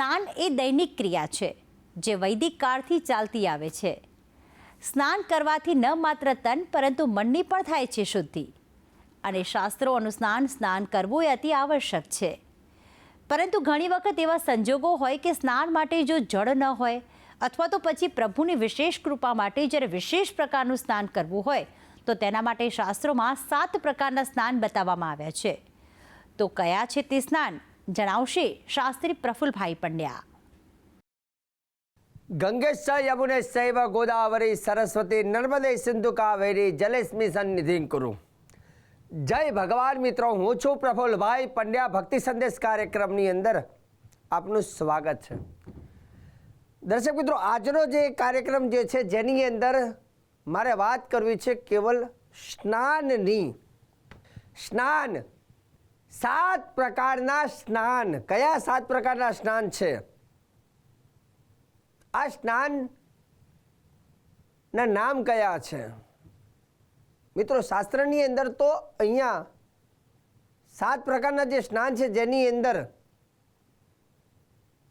સ્નાન એ દૈનિક ક્રિયા છે, જે વૈદિક કાળથી ચાલતી આવે છે. સ્નાન કરવાથી ન માત્ર તન, પરંતુ મનની પણ થાય છે શુદ્ધિ. અને શાસ્ત્રો અનુસ્નાન સ્નાન કરવું એ અતિ આવશ્યક છે. પરંતુ ઘણી વખત એવા સંજોગો હોય કે સ્નાન માટે જો જળ ન હોય, અથવા તો પછી પ્રભુની વિશેષ કૃપા માટે જ્યારે વિશેષ પ્રકારનું સ્નાન કરવું હોય, તો તેના માટે શાસ્ત્રોમાં સાત પ્રકારના સ્નાન બતાવવામાં આવ્યા છે. તો કયા છે તે સ્નાન? જણાવશે શાસ્ત્રી પ્રફુલભાઈ પંડ્યા. ગંગેશ યમુનેશૈવ ગોદાવરી સરસ્વતી નર્મદે સિંધુ કાવેરી જલેસ્મી સન્નિધિ કુરુ. જય ભગવાન મિત્રો, હું છું પ્રફુલભાઈ પંડ્યા. ભક્તિ સંદેશ કાર્યક્રમની અંદર આપનું સ્વાગત છે. દર્શક મિત્રો, આજનો જે કાર્યક્રમ જે છે, જેની અંદર મારે વાત કરવી છે, કેવલ સ્નાનની. સ્નાન સાત પ્રકારના સ્નાન. કયા સાત પ્રકારના સ્નાન છે? આ સ્નાન નામ કયા છે? મિત્રો, શાસ્ત્રની અંદર તો અહીંયા સાત પ્રકારના જે સ્નાન છે, જેની અંદર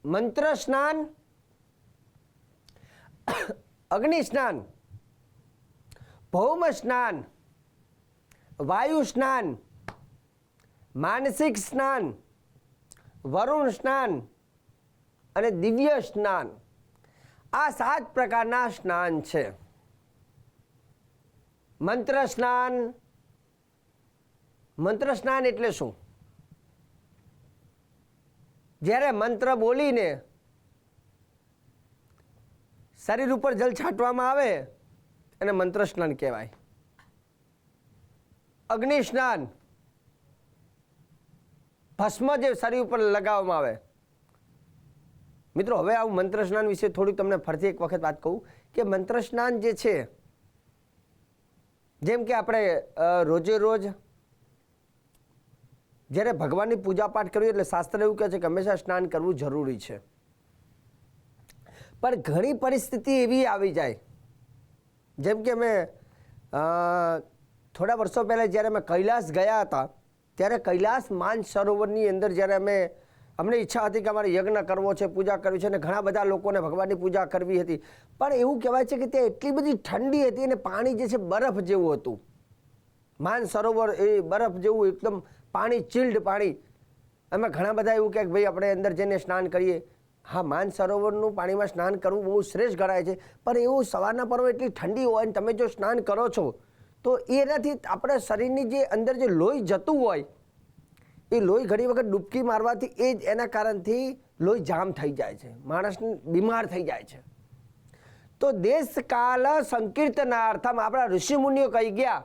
મંત્ર સ્નાન, અગ્નિ સ્નાન, ભૌમ સ્નાન, વાયુ સ્નાન માનસિક સ્નાન, વરુણ સ્નાન અને દિવ્ય સ્નાન. આ સાત પ્રકારના સ્નાન છે. મંત્ર સ્નાન મંત્ર સ્નાન એટલે શું? જ્યારે મંત્ર બોલીને શરીર ઉપર જલ છાંટવામાં આવે, એને મંત્ર સ્નાન કહેવાય. અગ્નિ સ્નાન ભસ્મ જે શરીર ઉપર લગાવવામાં આવે. મિત્રો, હવે આવું મંત્ર સ્નાન વિશે થોડીક તમને ફરીથી એક વખત વાત કહું કે મંત્ર સ્નાન જે છે, જેમ કે આપણે રોજે રોજ જ્યારે ભગવાનની પૂજા પાઠ કરવી એટલે શાસ્ત્ર એવું કહે છે કે હંમેશા સ્નાન કરવું જરૂરી છે. પણ ઘણી પરિસ્થિતિ એવી આવી જાય, જેમ કે અમે થોડા વર્ષો પહેલાં જ્યારે અમે કૈલાસ ગયા હતા ત્યારે કૈલાસ માન સરોવરની અંદર જ્યારે અમે, અમને ઈચ્છા હતી કે અમારે યજ્ઞ કરવો છે, પૂજા કરવી છે અને ઘણા બધા લોકોને ભગવાનની પૂજા કરવી હતી. પણ એવું કહેવાય છે કે ત્યાં એટલી બધી ઠંડી હતી અને પાણી જે છે બરફ જેવું હતું. માન સરોવર એ બરફ જેવું એકદમ પાણી ચિલ્ડ પાણી. એમાં ઘણા બધા એવું કહે કે ભાઈ આપણે અંદર જઈને સ્નાન કરીએ. હા, માન સરોવરનું પાણીમાં સ્નાન કરવું બહુ શ્રેષ્ઠ ગણાય છે. પણ એવું સવારના પર્વ એટલી ઠંડી હોય અને તમે જો સ્નાન કરો છો તો એનાથી આપણા શરીરની જે અંદર જે લોહી જતું હોય, એ લોહી ઘણી વખત ડૂબકી મારવાથી એ જ એના કારણથી લોહી જામ થઈ જાય છે. માણસ બીમાર થઈ જાય છે. તો દેશ કાલ સંકીર્તનાર્થમ આપણા ઋષિમુનિઓ કહી ગયા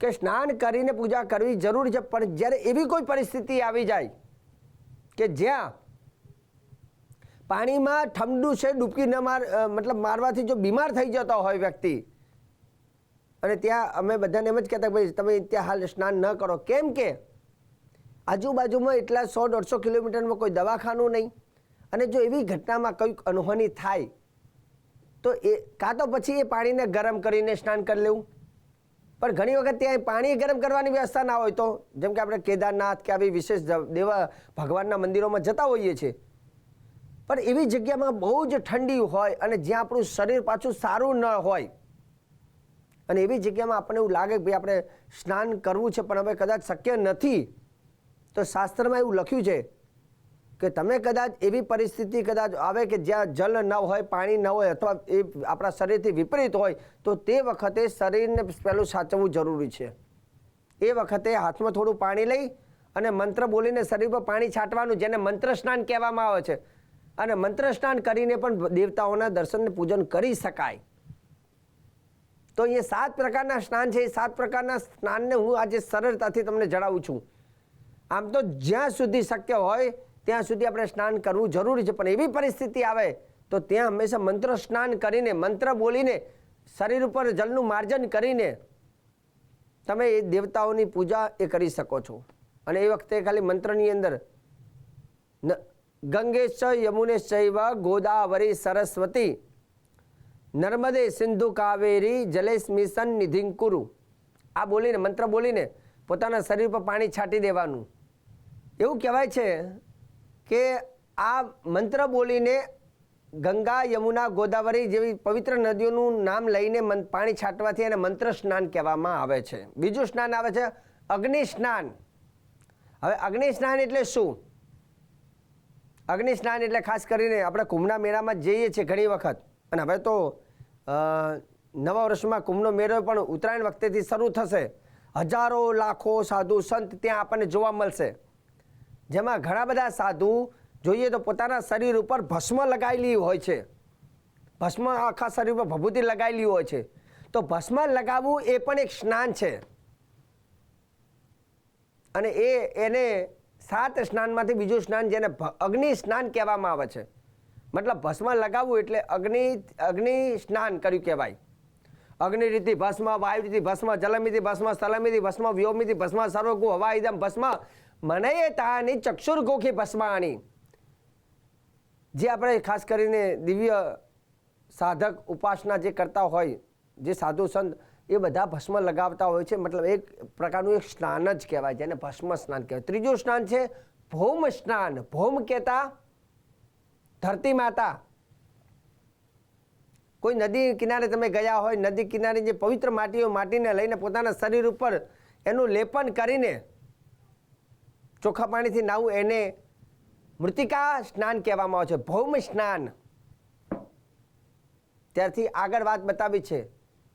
કે સ્નાન કરીને પૂજા કરવી જરૂરી છે, પણ જ્યારે એવી કોઈ પરિસ્થિતિ આવી જાય કે જ્યાં પાણીમાં ઠંડુ છે, ડૂબકી ન માર મતલબ મારવાથી જો બીમાર થઈ જતો હોય વ્યક્તિ અને ત્યાં અમે બધાને એમ જ કહેતા ભાઈ, તમે ત્યાં હાલ સ્નાન ન કરો. કેમ કે આજુબાજુમાં એટલા સો દોઢસો કિલોમીટરમાં કોઈ દવાખાનું નહીં. અને જો એવી ઘટનામાં કંઈક અનહોની થાય, તો એ કાં તો પછી એ પાણીને ગરમ કરીને સ્નાન કરી લેવું. પણ ઘણી વખત ત્યાં પાણી ગરમ કરવાની વ્યવસ્થા ના હોય તો, જેમ કે આપણે કેદારનાથ કે આવી વિશેષ દેવા, ભગવાનના મંદિરોમાં જતા હોઈએ છીએ. પણ એવી જગ્યામાં બહુ જ ઠંડી હોય અને જ્યાં આપણું શરીર પાછું સારું ન હોય અને એવી જગ્યામાં આપણને એવું લાગે કે ભાઈ આપણે સ્નાન કરવું છે, પણ હવે કદાચ શક્ય નથી. તો શાસ્ત્રમાં એવું લખ્યું છે કે તમે કદાચ એવી પરિસ્થિતિ કદાચ આવે કે જ્યાં જલ ન હોય, પાણી ન હોય અથવા એ આપણા શરીરથી વિપરીત હોય, તો તે વખતે શરીરને પહેલું સાચવવું જરૂરી છે. એ વખતે હાથમાં થોડું પાણી લઈ અને મંત્ર બોલીને શરીર પર પાણી છાંટવાનું, જેને મંત્ર સ્નાન કહેવામાં આવે છે. અને મંત્ર સ્નાન કરીને પણ દેવતાઓના દર્શનને પૂજન કરી શકાય. તો અહીંયા સાત પ્રકારના સ્નાન છે. એ સાત પ્રકારના સ્નાનને હું આજે સરળતાથી તમને જણાવું છું. આમ તો જ્યાં સુધી શક્ય હોય, ત્યાં સુધી આપણે સ્નાન કરવું જરૂરી છે. પણ એવી પરિસ્થિતિ આવે, તો ત્યાં હંમેશા મંત્ર સ્નાન કરીને, મંત્ર બોલીને, શરીર ઉપર જલનું માર્જન કરીને તમે એ દેવતાઓની પૂજા એ કરી શકો છો. અને એ વખતે ખાલી મંત્રની અંદર ગંગેશ યમુનેશૈવ ગોદાવરી સરસ્વતી નર્મદે સિંધુ કાવેરી જલેસ્મી સન્નિધિં કુરુ. આ બોલીને, મંત્ર બોલીને પોતાના શરીર પર પાણી છાંટી દેવાનું. એવું કહેવાય છે કે આ મંત્ર બોલીને ગંગા યમુના ગોદાવરી જેવી પવિત્ર નદીઓનું નામ લઈને પાણી છાંટવાથી એને મંત્ર સ્નાન કહેવામાં આવે છે. બીજું સ્નાન આવે છે અગ્નિ સ્નાન. હવે અગ્નિ સ્નાન એટલે શું? અગ્નિ સ્નાન એટલે ખાસ કરીને આપણે કુંભના મેળામાં જઈએ છીએ ઘણી વખત. અને હવે તો નવા વર્ષમાં કુંભનો મેળો પણ ઉત્તરાયણ વખતેથી શરૂ થશે. હજારો લાખો સાધુ સંત ત્યાં આપણને જોવા મળશે. જેમાં ઘણા બધા સાધુ જોઈએ તો પોતાના શરીર ઉપર ભસ્મ લગાવેલી હોય છે. ભસ્મ આખા શરીર પર ભભૂતિ લગાવેલી હોય છે. તો ભસ્મ લગાવવું એ પણ એક સ્નાન છે. અને એ એને સાત સ્નાનમાંથી બીજું સ્નાન જેને અગ્નિ સ્નાન કહેવામાં આવે છે. મતલબ ભસ્મ લગાવવું એટલે અગ્નિ અગ્નિ સ્નાન કર્યું કહેવાય. અગ્નિ રીતિ ભસ્મ વાયુ રીતિ ભસ્મ, જલમિતિ ભસ્મ, સ્થલમિતિ ભસ્મ, વ્યોમિતિ ભસ્મ સર્વગુ હવાઈદમ ભસ્મ. મનયે તાની ચક્ષુર્ગોખી ભસ્માણી. જે આપણે ખાસ કરીને દિવ્ય સાધક ઉપાસના જે કરતા હોય, જે સાધુ સંત, એ બધા ભસ્મ લગાવતા હોય છે. મતલબ એક પ્રકારનું એક સ્નાન જ કહેવાય, જેને ભસ્મ સ્નાન કહેવાય. ત્રીજું સ્નાન છે ભૌમ સ્નાન. ભૌમ કહેતા ધરતી માતા. કોઈ નદી કિનારે તમે ગયા હોય, નદી કિનારે જે પવિત્ર માટી હોય માટીને લઈને પોતાના શરીર ઉપર એનું લેપન કરીને ચોખ્ખા પાણીથી નાવું એને મૃતિકા સ્નાન કહેવામાં આવે છે, ભૌમ સ્નાન. ત્યારથી આગળ વાત બતાવી છે,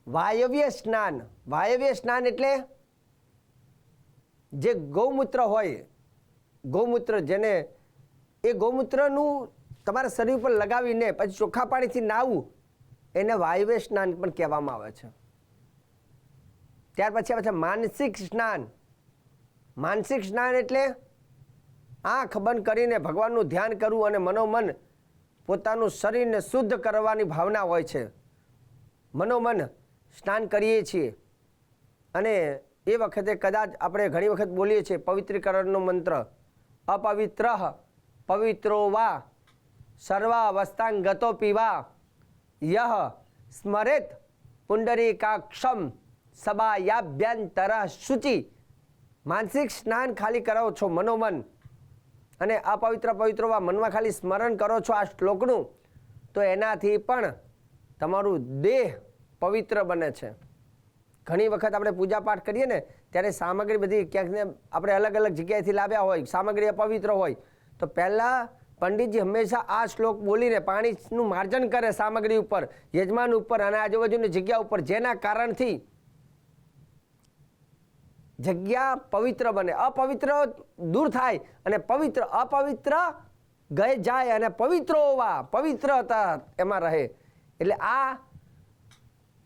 વાયવ્ય સ્નાન. વાયવ્ય સ્નાન એટલે જે ગૌમૂત્ર હોય, ગૌમૂત્ર જેને એ ગૌમૂત્રનું તમારા શરીર પર લગાવીને પછી ચોખ્ખા પાણીથી નાવું, એને વાયવ્ય સ્નાન પણ કહેવામાં આવે છે. ત્યાર પછી આવે છે માનસિક સ્નાન. માનસિક સ્નાન એટલે આંખ બંધ કરીને ભગવાનનું ધ્યાન કરવું અને મનોમન પોતાનું શરીરને શુદ્ધ કરવાની ભાવના હોય છે. મનોમન સ્નાન કરીએ છીએ. અને એ વખતે કદાચ આપણે ઘણી વખત બોલીએ છીએ, પવિત્રીકરણનો મંત્ર. અપવિત્ર, પવિત્રો વા સર્વાવસ્થાંગતો પીવા યહ સ્મરેત પુંડરીકાક્ષમ સબાયાભ્યંતર શુચિ માનસિક સ્નાન ખાલી કરો છો મનોમન અને અપવિત્ર પવિત્રોમાં મનમાં ખાલી સ્મરણ કરો છો આ શ્લોકનું, તો એનાથી પણ તમારું દેહ પવિત્ર બને છે. ઘણી વખત આપણે પૂજા પાઠ કરીએ ને, ત્યારે સામગ્રી બધી ક્યાંક ને આપણે અલગ અલગ જગ્યાએથી લાવ્યા હોય, સામગ્રી અપવિત્ર હોય, તો પહેલાં પંડિતજી હંમેશા આ શ્લોક બોલીને પાણીનું માર્જન કરે સામગ્રી ઉપર, યજમાન ઉપર અને આજુબાજુની જગ્યા ઉપર, જેના કારણથી જગ્યા પવિત્ર બને. અપવિત્ર દૂર થાય અને પવિત્ર અપવિત્ર ગઈ જાય અને પવિત્ર હોવા પવિત્ર પવિત્રતા એમાં રહે. એટલે આ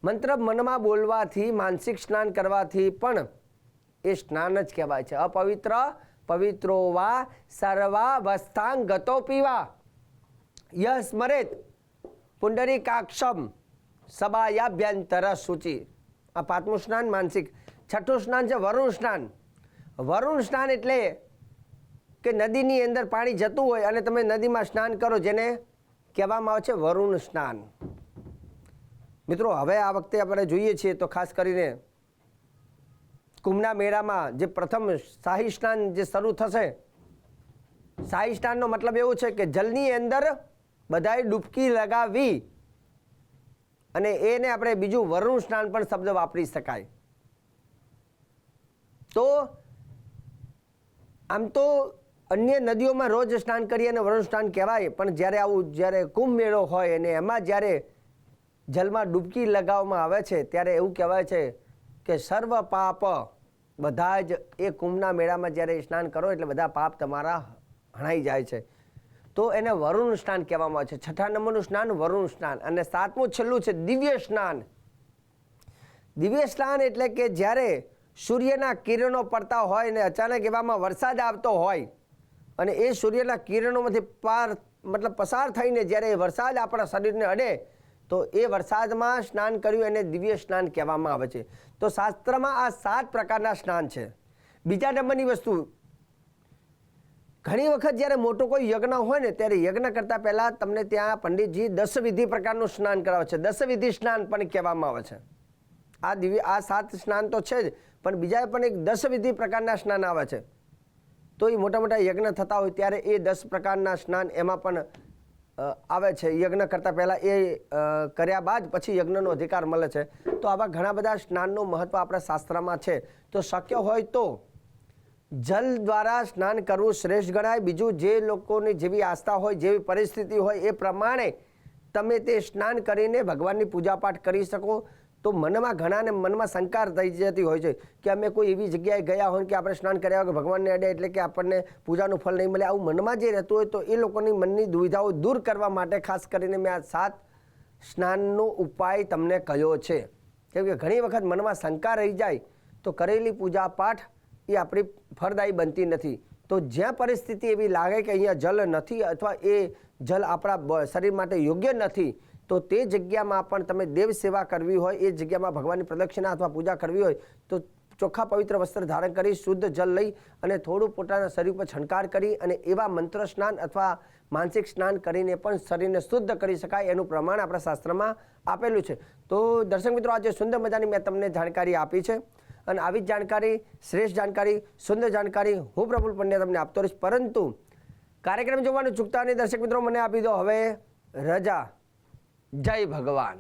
મંત્ર મનમાં બોલવાથી, માનસિક સ્નાન કરવાથી પણ એ સ્નાન જ કહેવાય છે. અપવિત્ર પવિત્રો વા સર્વાવસ્થાંગ ગતો પીવા. યહ સ્મરેત પુંડરીકાક્ષમ સબાયાભ્યંતર સૂચિ. આ પાંચમું સ્નાન માનસિક. છઠ્ઠું સ્નાન છે વરુણ સ્નાન. વરુણ સ્નાન એટલે કે નદીની અંદર પાણી જતું હોય અને તમે નદીમાં સ્નાન કરો જેને કહેવામાં આવે છે વરુણ સ્નાન. મિત્રો, હવે આ વખતે આપણે જોઈએ છીએ તો ખાસ કરીને કુંભના મેળામાં જે પ્રથમ શાહી સ્નાન જે શરૂ થશે, શાહી સ્નાનનો મતલબ એવું છે કે જલની અંદર બધાએ ડૂબકી લગાવી અને એને આપણે બીજું વરુણ સ્નાન પણ શબ્દ વાપરી શકાય. તો આમ તો અન્ય નદીઓમાં રોજ સ્નાન કરીએ અને વરુણ સ્નાન કહેવાય, પણ જ્યારે આવું જ્યારે કુંભ મેળો હોય અને એમાં જ્યારે જલમાં ડૂબકી લગાવવામાં આવે છે, ત્યારે એવું કહેવાય છે કે સર્વ પાપ બધા જ એ કુંભના મેળામાં જ્યારે સ્નાન કરો એટલે બધા પાપ તમારા હણાઈ જાય છે. તો એને વરુણ સ્નાન કહેવામાં આવે છે. છઠ્ઠા નંબરનું સ્નાન વરુણ સ્નાન અને સાતમું છેલ્લું છે દિવ્ય સ્નાન. દિવ્ય સ્નાન એટલે કે જ્યારે સૂર્યના કિરણો પડતા હોય ને અચાનક એવામાં વરસાદ આવતો હોય અને એ સૂર્યના કિરણોમાંથી પાર, મતલબ પસાર થઈને જ્યારે એ વરસાદ આપણા શરીરને અડે તો એ વરસાદમાં સ્નાન કર્યું એને દિવ્ય સ્નાન કહેવામાં આવે છે. તો શાસ્ત્રમાં આ સાત પ્રકારના સ્નાન છે. બીજા નંબરની વસ્તુ, ઘણી વખત જ્યારે મોટો કોઈ યજ્ઞ હોય ને ત્યારે યજ્ઞ કરતાં પહેલાં તમને ત્યાં પંડિતજી દસવિધિ પ્રકારનું સ્નાન કરાવે છે. દસવિધિ સ્નાન પણ કહેવામાં આવે છે. આ દિવ્ય, આ સાત સ્નાન તો છે જ, પણ બીજા પણ એક દસવિધિ પ્રકારના સ્નાન આવે છે. તો એ મોટા મોટા યજ્ઞ થતા હોય ત્યારે એ દસ પ્રકારના સ્નાન એમાં પણ આવે છે. યજ્ઞ કરતાં પહેલાં એ કર્યા બાદ પછી યજ્ઞનો અધિકાર મળે છે. તો આવા ઘણા બધા સ્નાનનું મહત્ત્વ આપણા શાસ્ત્રમાં છે. તો શક્ય હોય તો જલ દ્વારા સ્નાન કરવું શ્રેષ્ઠ ગણાય. બીજું જે લોકોની જેવી આસ્થા હોય, જેવી પરિસ્થિતિ હોય એ પ્રમાણે તમે તે સ્નાન કરીને ભગવાનની પૂજાપાઠ કરી શકો. તો મનમાં ઘણાને મનમાં શંકાર થઈ જતી હોય છે કે અમે કોઈ એવી જગ્યાએ ગયા હોય કે આપણે સ્નાન કર્યા વગર ભગવાનને અડે એટલે કે આપણને પૂજાનું ફળ નહીં મળે. આવું મનમાં જે રહેતું હોય તો એ લોકોની મનની દુવિધાઓ દૂર કરવા માટે ખાસ કરીને મેં આ સાત સ્નાનનો ઉપાય તમને કહ્યો છે. કેમ કે ઘણી વખત મનમાં શંકા રહી જાય તો કરેલી પૂજા પાઠ એ આપણી ફળદાયી બનતી નથી. તો જ્યાં પરિસ્થિતિ એવી લાગે કે અહીંયા જલ નથી અથવા એ જલ આપણા શરીર માટે યોગ્ય નથી તો તે જગ્યામાં પણ તમે દેવ સેવા કરવી હોય, એ જગ્યામાં ભગવાનની પ્રદક્ષિણા અથવા પૂજા કરવી હોય, તો ચોખ્ખા પવિત્ર વસ્ત્ર ધારણ કરી, શુદ્ધ જલ લઈ અને થોડું પોતાના શરીર પર છંટકાર કરી અને એવા મંત્ર સ્નાન અથવા માનસિક સ્નાન કરીને પણ શરીરને શુદ્ધ કરી શકાય એનું પ્રમાણ આપણા શાસ્ત્રમાં આપેલું છે. તો દર્શક મિત્રો, આજે સુંદર મજાની મેં તમને જાણકારી આપી છે અને આવી જ જાણકારી, શ્રેષ્ઠ જાણકારી, સુંદર જાણકારી હું પ્રફુલ પંડ્યા તમને આપતો રહીશ. પરંતુ કાર્યક્રમ જોવાનું ચૂકતા નહીં દર્શક મિત્રો, મને આપી દો હવે રજા. જય ભગવાન.